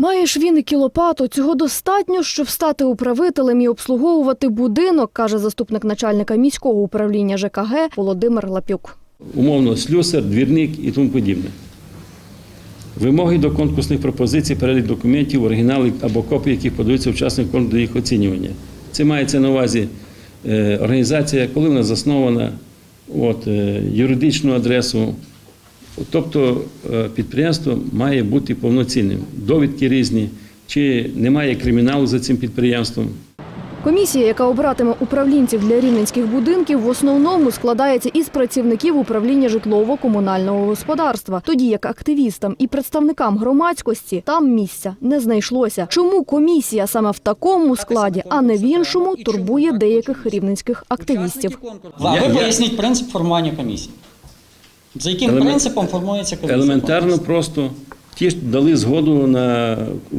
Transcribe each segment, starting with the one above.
Маєш віник і лопату. Цього достатньо, щоб стати управителем і обслуговувати будинок, каже заступник начальника міського управління ЖКГ Володимир Лапюк. умовно слюсар, двірник і тому подібне. Вимоги до конкурсних пропозицій, перелік документів, оригінали або копії, яких подаються учасникам до їх оцінювання. Це мається на увазі е, організація, коли вона заснована, от, е, юридичну адресу. Тобто е, підприємство має бути повноцінним. Довідки різні, чи немає криміналу за цим підприємством. Комісія, яка обиратиме управлінців для рівненських будинків, в основному складається із працівників управління житлово-комунального господарства, тоді як активістам і представникам громадськості там місця не знайшлося. Чому комісія саме в такому складі, а не в іншому, турбує деяких рівненських активістів. Ви поясніть принцип формування комісії. За яким Елемент- принципом формується комісія? Елементарно просто ті ж дали згоду на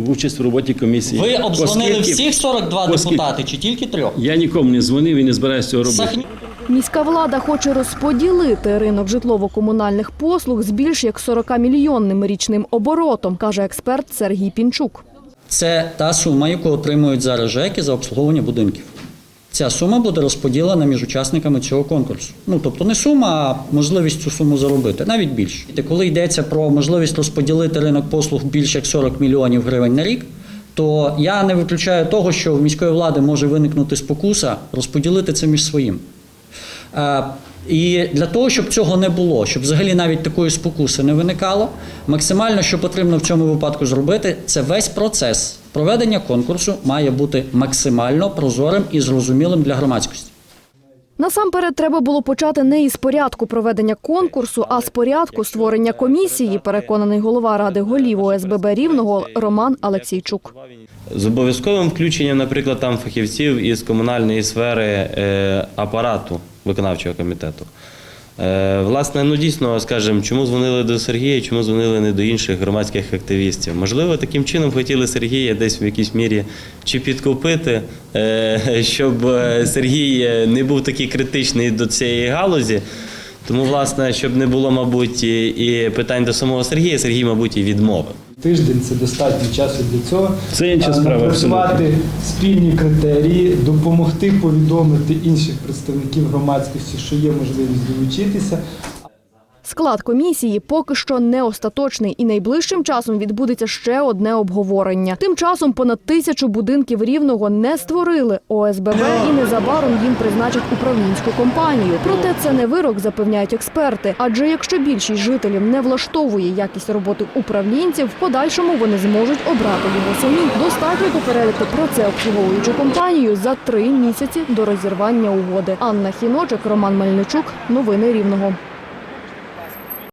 участь в роботі комісії. Ви обдзвонили Оскільки- всіх 42 оскільки- депутати чи тільки трьох? Я нікому не дзвонив і не збираюся цього робити. Сахні... Міська влада хоче розподілити ринок житлово-комунальних послуг з більш як 40-мільйонним річним оборотом, каже експерт Сергій Пінчук. Це та сума, яку отримують зараз ЖЕКи за обслуговування будинків. Ця сума буде розподілена між учасниками цього конкурсу. Ну тобто не сума, а можливість цю суму заробити, навіть більше. Коли йдеться про можливість розподілити ринок послуг більш як 40 мільйонів гривень на рік, то я не виключаю того, що в міської влади може виникнути спокуса розподілити це між своїм. Е, І для того, щоб цього не було, щоб взагалі навіть такої спокуси не виникало, максимально, що потрібно в цьому випадку зробити, це весь процес проведення конкурсу має бути максимально прозорим і зрозумілим для громадськості. Насамперед треба було почати не із порядку проведення конкурсу, а з порядку створення комісії, переконаний голова ради голів ОСББ Рівного Роман Алексійчук. З обов'язковим включенням, наприклад, там фахівців із комунальної сфери е, апарату виконавчого комітету. Е, власне, ну дійсно, скажімо, чому дзвонили до Сергія, чому дзвонили не до інших громадських активістів? Можливо, таким чином хотіли Сергія десь в якійсь мірі чи підкупити, е, щоб е, Сергій не був такий критичний до цієї галузі. Тому, власне, щоб не було, мабуть, і питань до самого Сергія, Сергій, мабуть, і відмовив. Тиждень це достатньо часу для цього. Це інша справа, Працювати спільні критерії, допомогти повідомити інших представників громадськості, що є можливість долучитися. Склад комісії поки що не остаточний, і найближчим часом відбудеться ще одне обговорення. Тим часом понад тисячу будинків рівного не створили ОСББ і незабаром їм призначать управлінську компанію. Проте це не вирок, запевняють експерти. Адже якщо більшість жителів не влаштовує якість роботи управлінців, в подальшому вони зможуть обрати його самі. Достатньо попередити про це обслуговуючу компанію за три місяці до розірвання угоди. Анна Хіночик, Роман Мельничук. Новини Рівного.